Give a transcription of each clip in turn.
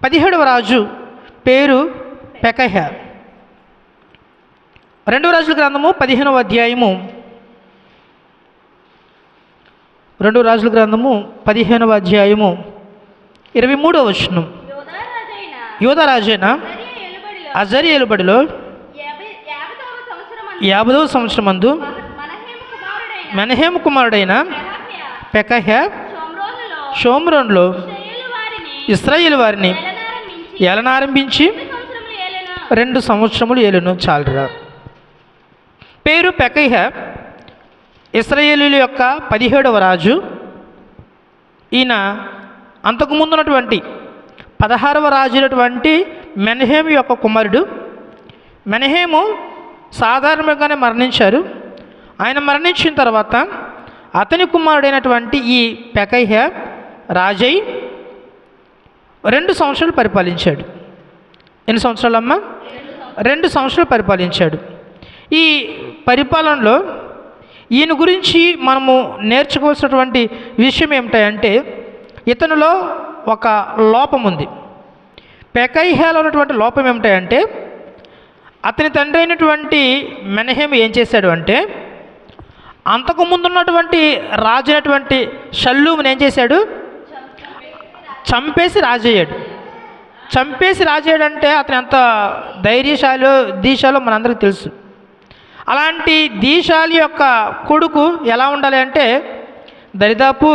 పదిహేడవ రాజు పేరు పెకహ రెండవ రాజుల గ్రంథము పదిహేనవ అధ్యాయము. రెండవ రాజుల గ్రంథము పదిహేనవ అధ్యాయము. ఇరవై మూడవ వచనం. యోధారాజైన ఏలుబడిలో అజరి ఏలుబడిలో యాభై యాభైదవ సంవత్సరం మందు మనహేమ కుమారుడైన మెనహేమ కుమారుడైన పెహహ్య పెకహ షోమ్రోనులో ఇస్రాయేల్ వారిని ఏలెను? రెండు సంవత్సరములు ఏలును చాలరా. పేరు పెకహ ఇస్రాయేలీల యొక్క పదిహేడవ రాజు. ఈయన అంతకుముందు ఉన్నటువంటి పదహారవ రాజు అయినటువంటి మెనహేము యొక్క కుమారుడు. మెనహేము సాధారణంగానే మరణించారు. ఆయన మరణించిన తర్వాత అతని కుమారుడైనటువంటి ఈ పెకహ్య రాజై రెండు సంవత్సరాలు పరిపాలించాడు. ఎన్ని సంవత్సరాలమ్మా? రెండు సంవత్సరాలు పరిపాలించాడు. ఈ పరిపాలనలో ఈయన గురించి మనము నేర్చుకోవాల్సినటువంటి విషయం ఏమిటంటే ఇతనిలో ఒక లోపం ఉంది. పెకైహేలో ఉన్నటువంటి లోపం ఏమిటంటే అతని తండ్రి అయినటువంటి మెనహేమ్ ఏం చేశాడు అంటే అంతకు ముందు ఉన్నటువంటి రాజు అయినటువంటి షల్లూమ్ని ఏం చేశాడు? చంపేసి రాజయ్యాడు చంపేసి రాజయ్యాడు అంటే అతను ఎంత ధైర్యశాలో దీశాలో మనందరికీ తెలుసు. అలాంటి దీశాలి యొక్క కొడుకు ఎలా ఉండాలి అంటే దరిదాపు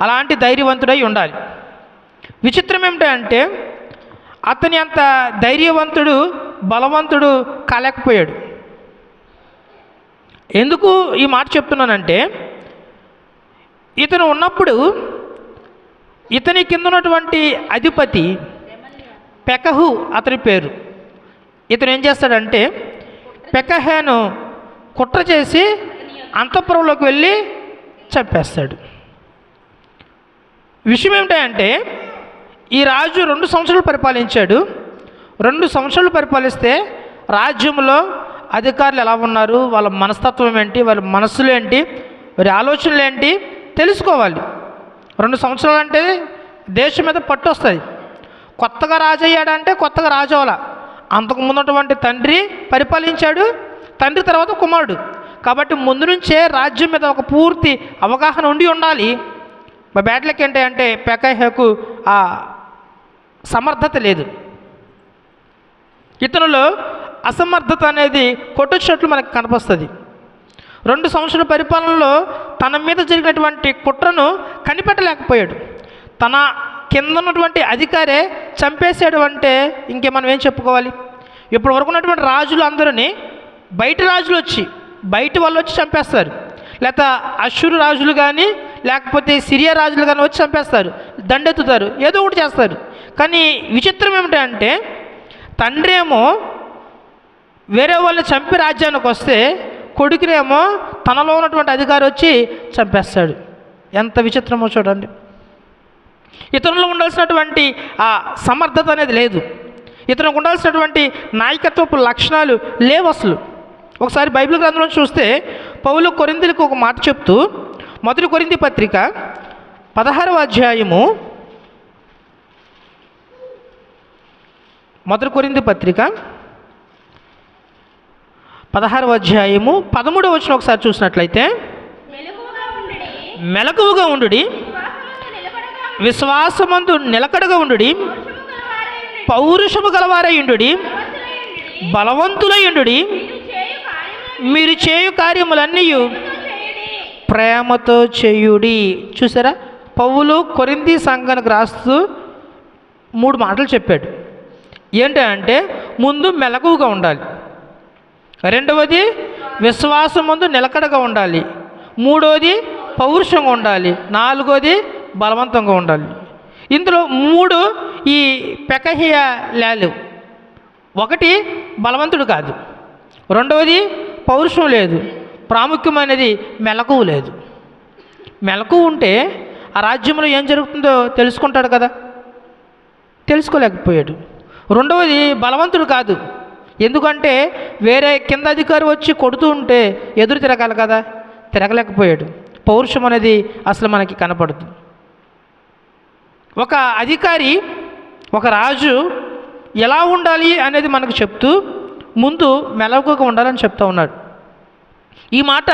అలాంటి ధైర్యవంతుడై ఉండాలి. విచిత్రం ఏమిటంటే అతని అంత ధైర్యవంతుడు బలవంతుడు కాలేకపోయాడు. ఎందుకు ఈ మాట చెప్తున్నానంటే ఇతను ఉన్నప్పుడు ఇతని కింద ఉన్నటువంటి అధిపతి పెకహు అతని పేరు. ఇతను ఏం చేస్తాడంటే పెకహేను కుట్ర చేసి అంతఃపురంలోకి వెళ్ళి చంపేస్తాడు. విషయం ఏమిటంటే ఈ రాజు రెండు సంవత్సరాలు పరిపాలించాడు. రెండు సంవత్సరాలు పరిపాలిస్తే రాజ్యంలో అధికారులు ఎలా ఉన్నారు? వాళ్ళ మనస్తత్వం ఏంటి? వాళ్ళ మనస్సులు ఏంటి? వారి ఆలోచనలు ఏంటి? తెలుసుకోవాలి. రెండు సంవత్సరాలు అంటే దేశం మీద పట్టు వస్తుంది. కొత్తగా రాజు అయ్యాడంటే కొత్తగా రాజు అవ్వాల. అంతకు ముందున్నటువంటి తండ్రి పరిపాలించాడు తండ్రి తర్వాత కుమారుడు. కాబట్టి ముందు నుంచే రాజ్యం మీద ఒక పూర్తి అవగాహన ఉండి ఉండాలి. మా బ్యాట్లకి ఏంటి అంటే పెకాహకు ఆ సమర్థత లేదు. ఇతనులో అసమర్థత అనేది కొట్టు చెట్లు మనకు కనిపిస్తుంది. రెండు సంవత్సరాల పరిపాలనలో తన మీద జరిగినటువంటి కుట్రను కనిపెట్టలేకపోయాడు. తన కింద ఉన్నటువంటి అధికారే చంపేసాడు అంటే ఇంకే మనం ఏం చెప్పుకోవాలి? ఇప్పుడు వరకు ఉన్నటువంటి రాజులు అందరినీ బయట రాజులు వచ్చి బయట వాళ్ళు వచ్చి చంపేస్తారు. లేకపోతే అశ్వరు రాజులు కానీ లేకపోతే సిరియా రాజులు కానీ వచ్చి చంపేస్తారు దండెత్తుతారు ఏదో ఒకటి చేస్తారు. కానీ విచిత్రం ఏమిటంటే తండ్రి ఏమో వేరే వాళ్ళని చంపి రాజ్యానికి వస్తే కొడుకునేమో తనలో ఉన్నటువంటి అధికారి వచ్చి చంపేస్తాడు. ఎంత విచిత్రమో చూడండి. ఇతరులు ఉండాల్సినటువంటి ఆ సమర్థత అనేది లేదు. ఇతనికి ఉండాల్సినటువంటి నాయకత్వపు లక్షణాలు లేవు అసలు. ఒకసారి బైబిల్ గ్రంథంలో చూస్తే పౌలు కొరిందులకు ఒక మాట చెప్తూ మొదటి కొరింది పత్రిక పదహారవ అధ్యాయము మొదటి కొరింది పత్రిక పదహారవ అధ్యాయము పదమూడవ వచ్చిన ఒకసారి చూసినట్లయితే మెలకువగా ఉండు విశ్వాసమందు నిలకడగా ఉండు పౌరుషము గలవారై ఉండు. బలవంతులై ఉండు మీరు చేయు కార్యములన్నీ. ప్రేమతో చేయుడి. చూసారా? పౌలు కొరింది సంఘానికి రాస్తూ మూడు మాటలు చెప్పాడు. ఏంటంటే ముందు మెలకువగా ఉండాలి. రెండవది విశ్వాసం ముందు నిలకడగా ఉండాలి. మూడవది పౌరుషంగా ఉండాలి. నాలుగోది బలవంతంగా ఉండాలి. ఇందులో మూడు ఈ పెకహియ లేలు ఒకటి బలవంతుడు కాదు. రెండవది పౌరుషం లేదు. ప్రాముఖ్యమైనది మెలకువ లేదు. మెలకువ ఉంటే ఆ రాజ్యంలో ఏం జరుగుతుందో తెలుసుకుంటాడు కదా. తెలుసుకోలేకపోయాడు. రెండవది బలవంతుడు కాదు. ఎందుకంటే వేరే కింద అధికారి వచ్చి కొడుతూ ఉంటే ఎదురు తిరగాలి కదా? తిరగలేకపోయాడు. పౌరుషం అనేది అసలు మనకి కనపడదు. ఒక అధికారి ఒక రాజు ఎలా ఉండాలి అనేది మనకు చెప్తూ ముందు మెలకుగా ఉండాలని చెప్తా ఉన్నాడు. ఈ మాట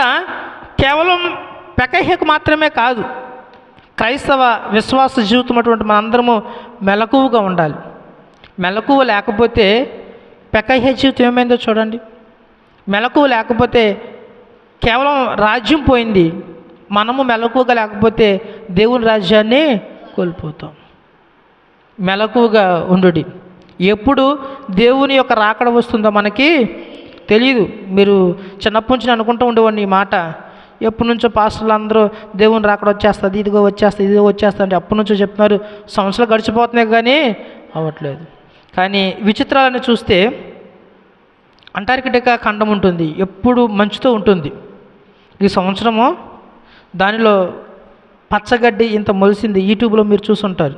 కేవలం పెకహ్యకు మాత్రమే కాదు క్రైస్తవ విశ్వాస జీవితం అటువంటి మనందరము మెలకువగా ఉండాలి. మెలకువ లేకపోతే పెకహ్య జీవితం ఏమైందో చూడండి. మెలకువ లేకపోతే కేవలం రాజ్యం పోయింది. మనము మెలకువగా లేకపోతే దేవుని రాజ్యాన్ని కోల్పోతాం. మెలకువగా ఉండు ఎప్పుడు దేవుని యొక్క రాకడ వస్తుందో మనకి తెలియదు మీరు చిన్నప్పటి నుంచి నేను అనుకుంటూ ఉండేవాడిని ఈ మాట. ఎప్పటి నుంచో పాస్టర్లు అందరూ దేవుని రాకడ వచ్చేస్తుంది ఇదిగో వచ్చేస్తుంది ఇదిగో వచ్చేస్తుంది అంటే అప్పటి నుంచో చెప్తున్నారు. సంవత్సరాలు గడిచిపోతున్నాయి కానీ అవ్వట్లేదు కానీ విచిత్రాలను చూస్తే అంటార్కిటికా ఖండం ఉంటుంది ఎప్పుడు మంచుతో ఉంటుంది. ఈ సంవత్సరము దానిలో పచ్చగడ్డి ఇంత మొలిసింది యూట్యూబ్లో మీరు చూసుంటారు.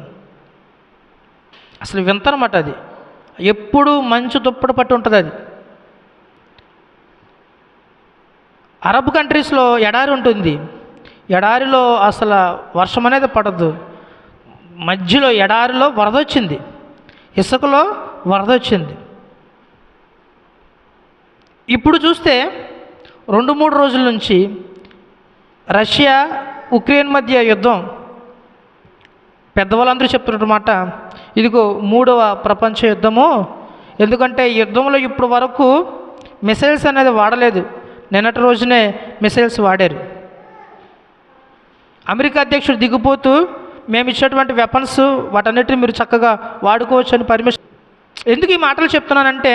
అసలు వింతనమాట అది. ఎప్పుడు మంచు దుప్పటి పట్టి ఉంటుంది అది. అరబ్ కంట్రీస్లో ఎడారి ఉంటుంది. ఎడారిలో అసలు వర్షం అనేది పడదు. మధ్యలో ఎడారిలో వరద వచ్చింది. ఇసుకలో వరద వచ్చింది. ఇప్పుడు చూస్తే రెండు మూడు రోజుల నుంచి రష్యా ఉక్రెయిన్ మధ్య యుద్ధం. పెద్దవాళ్ళందరూ చెప్తున్నమాట ఇదిగో మూడవ ప్రపంచ యుద్ధము. ఎందుకంటే యుద్ధంలో ఇప్పుడు వరకు మిసైల్స్ అనేది వాడలేదు. నిన్నటి రోజునే మిసైల్స్ వాడారు. అమెరికా అధ్యక్షుడు దిగిపోతూ మేము ఇచ్చేటువంటి వెపన్స్ వాటన్నిటిని మీరు చక్కగా వాడుకోవచ్చు అని పర్మిషన్ ఎందుకు ఈ మాటలు చెప్తున్నానంటే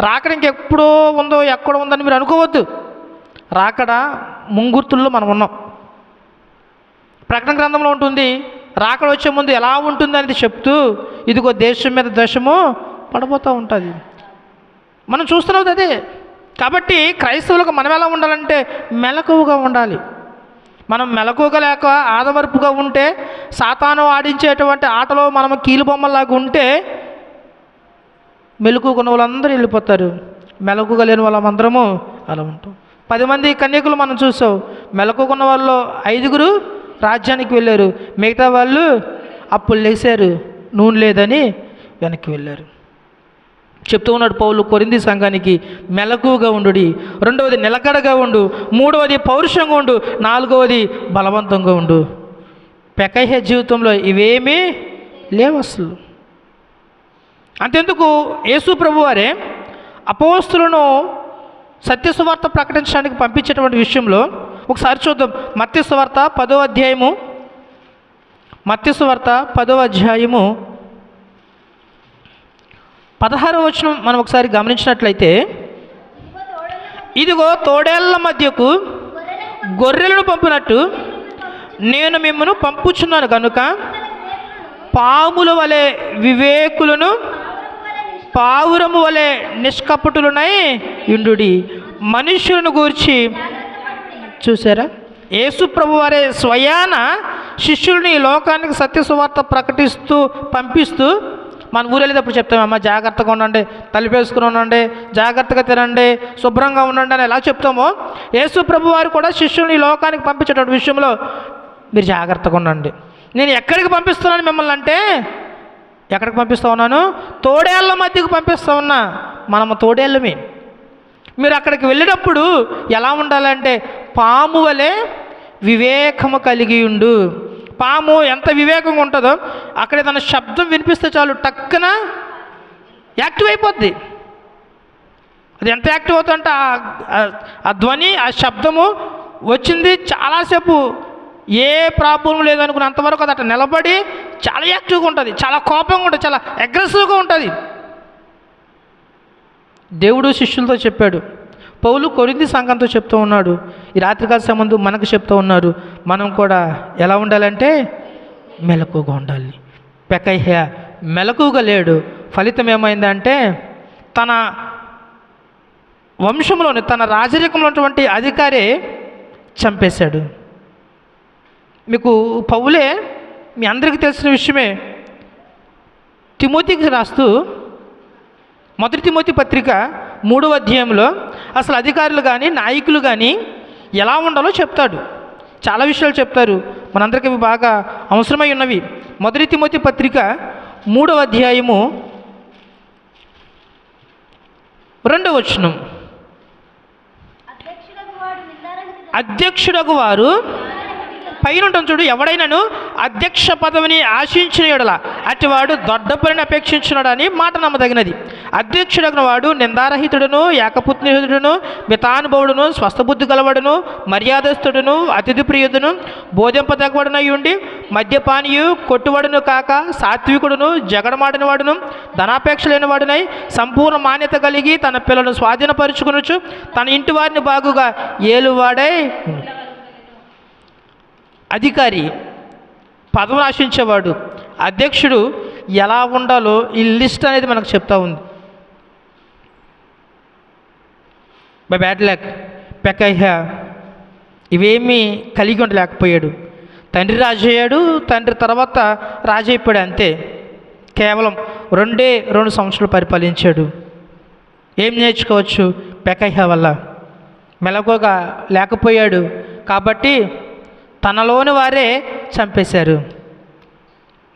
రాకడ ఇంకెప్పుడో ఉందో ఎక్కడ ఉందని మీరు అనుకోవద్దు. రాకడ ముంగుర్తుల్లో మనం ఉన్నాం. ప్రకటన గ్రంథంలో ఉంటుంది రాకడ వచ్చే ముందు ఎలా ఉంటుంది అనేది చెప్తూ ఇదిగో దేశం మీద దేశము పడబోతూ ఉంటుంది. మనం చూస్తున్నది అదే. కాబట్టి క్రైస్తవులకు మనం ఎలా ఉండాలంటే మెలకువగా ఉండాలి. మనం మెలకువగా లేక ఆదమరుపుగా ఉంటే సాతాను ఆడించేటువంటి ఆటలో మనం కీలుబొమ్మలాగా ఉంటే మెలకుకున్న వాళ్ళందరూ వెళ్ళిపోతారు. మెలకుగా లేని వాళ్ళమందరము అలా ఉంటాం. పది మంది కన్యకులు మనం చూసాం. మెలకుకున్న వాళ్ళు ఐదుగురు రాజ్యానికి వెళ్ళారు. మిగతా వాళ్ళు అప్పులు లేసారు. నూనె లేదని వెనక్కి వెళ్ళారు. చెప్తూ ఉన్నాడు పౌలు కొరింది సంఘానికి మెలకువగా ఉండు రెండవది నిలకడగా ఉండు. మూడవది పౌరుషంగా ఉండు. నాలుగవది బలవంతంగా ఉండు. పెకహ్య జీవితంలో ఇవేమీ లేవు అసలు. అంతెందుకు యేసు ప్రభు వారే అపోస్తులను సత్యసువార్త ప్రకటించడానికి పంపించేటువంటి విషయంలో ఒకసారి చూద్దాం. మత్స్యవార్త పదో అధ్యాయము. మత్స్యవార్త పదో అధ్యాయము. పదహారవ వచనం మనం ఒకసారి గమనించినట్లయితే ఇదిగో తోడేళ్ళ మధ్యకు గొర్రెలను పంపినట్టు నేను మిమ్మల్ని పంపుచున్నాను కనుక పాముల వలె వివేకులను పావురము వలె నిష్కపటులునై ఇండుడి మనుష్యులను గూర్చి చూసారా యేసు ప్రభు వారే స్వయాన శిష్యుల్ని ఈ లోకానికి సత్య సువార్త ప్రకటిస్తూ పంపిస్తూ మన ఊరు వెళ్ళేటప్పుడు చెప్తాం అమ్మ జాగ్రత్తగా ఉండండి తలిపేసుకుని ఉండండి జాగ్రత్తగా తినండి శుభ్రంగా ఉండండి అని ఎలా చెప్తామో యేసు ప్రభు వారు కూడా శిష్యుల్ని ఈ లోకానికి పంపించేటటువంటి విషయంలో మీరు జాగ్రత్తగా ఉండండి. నేను ఎక్కడికి పంపిస్తున్నాను మిమ్మల్ని అంటే ఎక్కడికి పంపిస్తా ఉన్నాను? తోడేళ్ళ మధ్యకు పంపిస్తా ఉన్నా. మనము తోడేళ్ళమే మీరు అక్కడికి వెళ్ళినప్పుడు ఎలా ఉండాలంటే పాము వలె వివేకము కలిగి ఉండు. పాము ఎంత వివేకంగా ఉంటుందో అక్కడ ఏదైనా శబ్దం వినిపిస్తే చాలు టక్కున యాక్టివ్ అయిపోద్ది. అది ఎంత యాక్టివ్ అవుతుందంటే ఆ- ఆ ధ్వని ఆ శబ్దము వచ్చింది చాలాసేపు ఏ ప్రాబ్లం లేదనుకుని అంతవరకు అది అట్లా నిలబడి చాలా యాక్టివ్గా ఉంటుంది చాలా కోపంగా ఉంటుంది చాలా అగ్రెసివ్గా ఉంటుంది. దేవుడు శిష్యులతో చెప్పాడు పౌలు కొరింది సంఘంతో చెప్తూ ఉన్నాడు ఈ రాత్రికాల సంబంధం మనకు చెప్తూ ఉన్నారు మనం కూడా ఎలా ఉండాలంటే మెలకుగా ఉండాలి. పెకహ్య మెలకుగా లేడు. ఫలితం ఏమైందంటే తన వంశంలోని తన రాజరికంలో ఉన్నటువంటి అధికారే చంపేశాడు. మీకు పౌలే మీ అందరికీ తెలిసిన విషయమే. తిమోతికి రాస్తూ మొదటి తిమోతి పత్రిక మూడవ అధ్యాయంలో అసలు అధికారులు కానీ నాయకులు కానీ ఎలా ఉండాలో చెప్తాడు. చాలా విషయాలు చెప్తారు. మనందరికీ బాగా అవసరమై ఉన్నవి. మొదటి తిమోతి పత్రిక మూడవ అధ్యాయము రెండవ వచనం. అధ్యక్షుడకు వారు పైన ఉంటాం చూడు ఎవడైనాను అధ్యక్ష పదవిని ఆశించిన ఎడల అటివాడు దొడ్డ పనిని అపేక్షించినాడు అని మాట నమ్మదగినది. అధ్యక్షుడగిన వాడు నిందారహితుడును ఏకపుత్నిహితుడును మితానుభవుడును స్వస్థబుద్ధి గలవాడును మర్యాదస్థుడును అతిథి ప్రియుడును బోధింపదగబడినై ఉండి మద్యపానీయు కొట్టువాడును కాక సాత్వికుడును జగడమాడిన వాడును ధనాపేక్ష లేని వాడునై సంపూర్ణ మాన్యత కలిగి తన పిల్లలను స్వాధీనపరుచుకునొచ్చు తన ఇంటి వారిని బాగుగా ఏలువాడై అధికారి పదవులు ఆశించేవాడు అధ్యక్షుడు ఎలా ఉండాలో ఈ లిస్ట్ అనేది మనకు చెప్తా ఉంది. By bad luck. పెకహ్య ఇవేమీ కలిగి ఉండలేకపోయాడు. తండ్రి రాజయ్యాడు తండ్రి తర్వాత రాజైపోయాడు అంతే. కేవలం రెండే రెండు సంవత్సరాలు పరిపాలించాడు. ఏం నేర్చుకోవచ్చు పెకహ్య వల్ల? మెలకుగా లేకపోయాడు కాబట్టి తనలోని వారే చంపేశారు.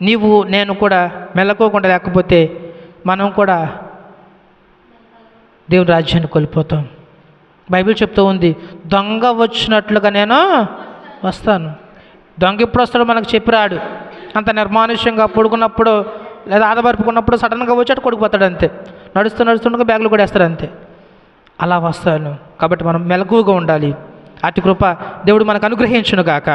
నీవు నేను కూడా మెలకోకుండా లేకపోతే మనం కూడా దేవుని రాజ్యాన్ని కోల్పోతాం. బైబిల్ చెప్తూ ఉంది దొంగ వచ్చినట్లుగా నేను వస్తాను. దొంగ ఎప్పుడు వస్తాడో మనకు చెప్పిరాడు అంత నిర్మానుష్యంగా పడుకున్నప్పుడు లేదా ఆదబరుపుకున్నప్పుడు సడన్గా వచ్చాడు కొడుకుపోతాడు అంతే. నడుస్తూ నడుస్తుండగా బ్యాగులు కూడా వేస్తాడు అంతే. అలా వస్తాను. కాబట్టి మనం మెలకువగా ఉండాలి. అటు కృప దేవుడు మనకు అనుగ్రహించునుగాక.